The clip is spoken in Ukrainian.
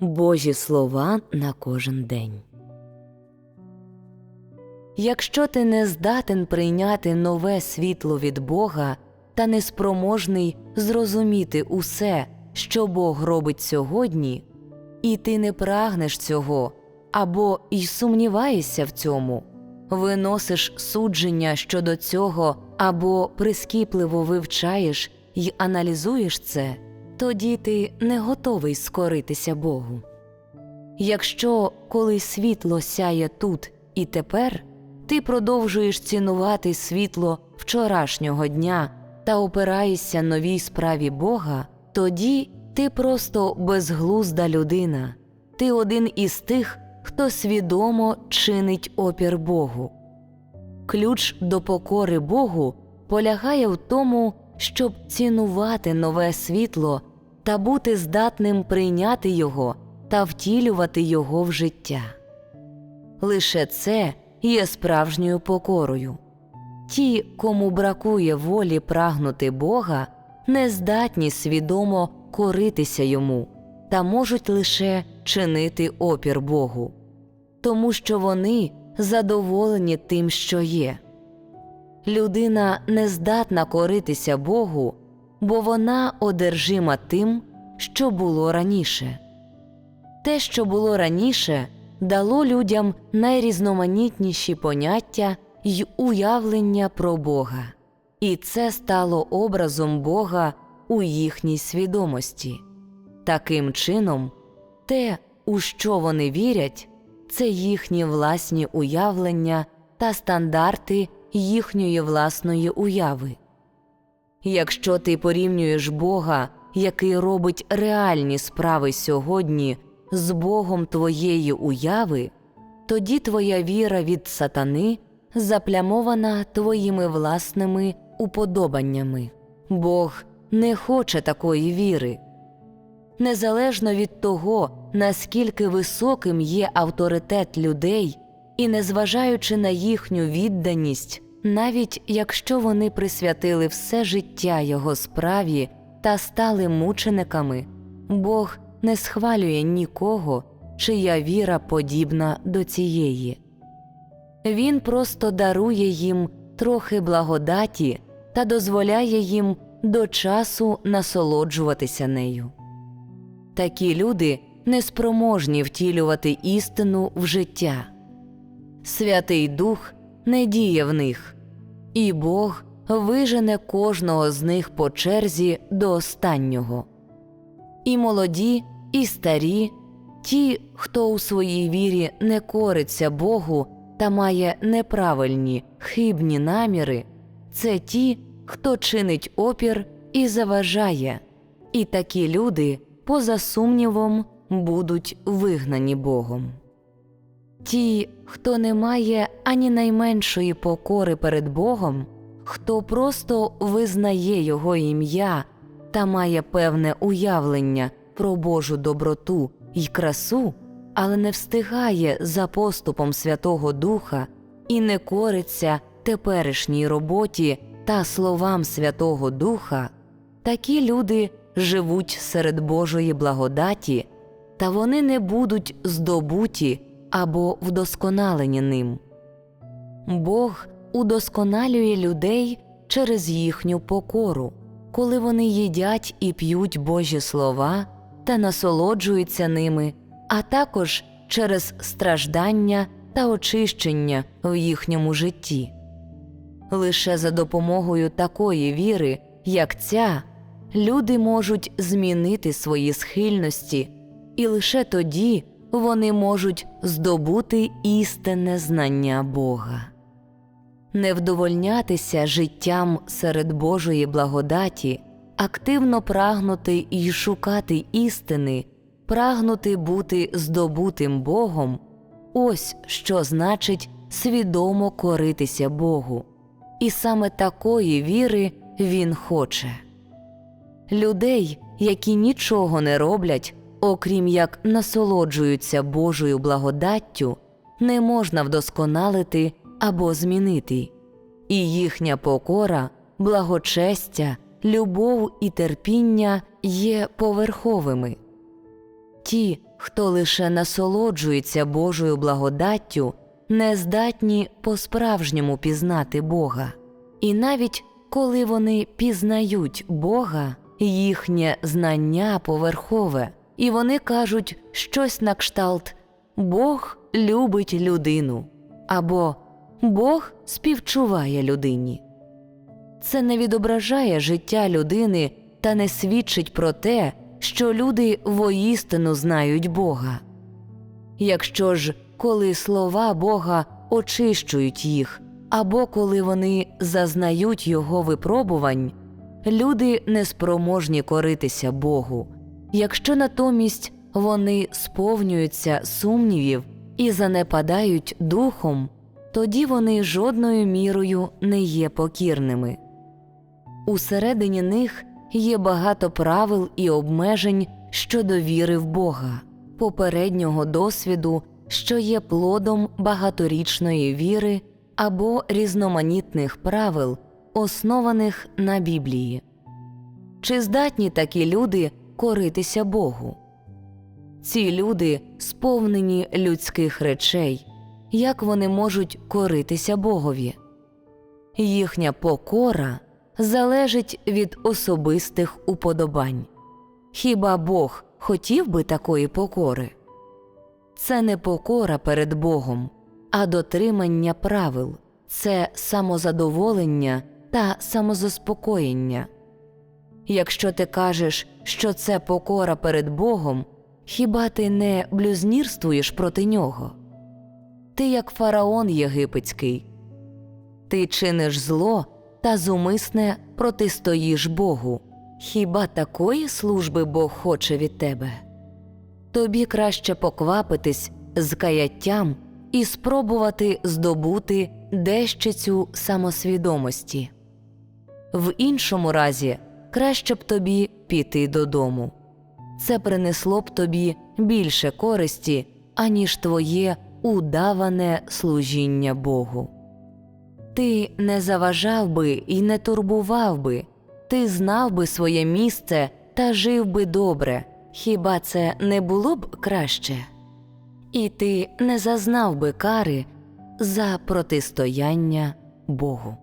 Божі слова на кожен день. Якщо ти не здатен прийняти нове світло від Бога та неспроможний зрозуміти усе, що Бог робить сьогодні, і ти не прагнеш цього або й сумніваєшся в цьому, виносиш судження щодо цього або прискіпливо вивчаєш й аналізуєш це, тоді ти не готовий скоритися Богу. Якщо коли світло сяє тут і тепер, ти продовжуєш цінувати світло вчорашнього дня та опираєшся новій справі Бога, тоді ти просто безглузда людина, ти один із тих, хто свідомо чинить опір Богу. Ключ до покори Богу полягає в тому, щоб цінувати нове світло та бути здатним прийняти його та втілювати його в життя. Лише це є справжньою покорою. Ті, кому бракує волі прагнути Бога, не здатні свідомо коритися йому та можуть лише чинити опір Богу, тому що вони задоволені тим, що є. Людина не здатна коритися Богу, бо вона одержима тим, що було раніше. Те, що було раніше, дало людям найрізноманітніші поняття й уявлення про Бога, і це стало образом Бога у їхній свідомості. Таким чином, те, у що вони вірять, це їхні власні уявлення та стандарти їхньої власної уяви. Якщо ти порівнюєш Бога, який робить реальні справи сьогодні, з Богом твоєї уяви, тоді твоя віра від сатани заплямована твоїми власними уподобаннями. Бог не хоче такої віри. Незалежно від того, наскільки високим є авторитет людей, і незважаючи на їхню відданість, навіть якщо вони присвятили все життя його справі та стали мучениками, Бог не схвалює нікого, чия віра подібна до цієї. Він просто дарує їм трохи благодаті та дозволяє їм до часу насолоджуватися нею. Такі люди неспроможні втілювати істину в життя. Святий Дух не діє в них, і Бог вижене кожного з них по черзі до останнього. І молоді, і старі, ті, хто у своїй вірі не кориться Богу та має неправильні, хибні наміри, це ті, хто чинить опір і заважає, і такі люди, поза сумнівом, будуть вигнані Богом. Ті, хто не має ані найменшої покори перед Богом, хто просто визнає Його ім'я та має певне уявлення про Божу доброту й красу, але не встигає за поступом Святого Духа і не кориться теперішній роботі та словам Святого Духа, такі люди живуть серед Божої благодаті, та вони не будуть здобуті або вдосконалені ним. Бог удосконалює людей через їхню покору, коли вони їдять і п'ють Божі слова та насолоджуються ними, а також через страждання та очищення в їхньому житті. Лише за допомогою такої віри, як ця, люди можуть змінити свої схильності, і лише тоді вони можуть здобути істинне знання Бога. Не вдовольнятися життям серед Божої благодаті, активно прагнути і шукати істини, прагнути бути здобутим Богом ось що значить свідомо коритися Богу, і саме такої віри Він хоче. Людей, які нічого не роблять, окрім як насолоджуються Божою благодаттю, не можна вдосконалити або змінити, і їхня покора, благочестя, любов і терпіння є поверховими. Ті, хто лише насолоджується Божою благодаттю, не здатні по-справжньому пізнати Бога. І навіть коли вони пізнають Бога, їхнє знання поверхове, і вони кажуть щось на кшталт Бог любить людину або Бог співчуває людині. Це не відображає життя людини та не свідчить про те, що люди воістину знають Бога. Якщо ж коли слова Бога очищують їх, або коли вони зазнають Його випробувань, люди неспроможні коритися Богу, якщо натомість вони сповнюються сумнівів і занепадають духом, тоді вони жодною мірою не є покірними. Усередині них є багато правил і обмежень щодо віри в Бога, попереднього досвіду, що є плодом багаторічної віри або різноманітних правил, основаних на Біблії. Чи здатні такі люди коритися Богу? Ці люди сповнені людських речей, як вони можуть коритися Богові? Їхня покора залежить від особистих уподобань. Хіба Бог хотів би такої покори? Це не покора перед Богом, а дотримання правил, це самозадоволення та самозаспокоєння. Якщо ти кажеш, що це покора перед Богом, хіба ти не блюзнірствуєш проти нього? Ти як фараон єгипетський, ти чиниш зло та зумисне протистоїш Богу. Хіба такої служби Бог хоче від тебе? Тобі краще поквапитись з каяттям і спробувати здобути дещицю самосвідомості. В іншому разі краще б тобі піти додому. Це принесло б тобі більше користі, аніж твоє удаване служіння Богу. Ти не заважав би і не турбував би, ти знав би своє місце та жив би добре. Хіба це не було б краще? І ти не зазнав би кари за протистояння Богу.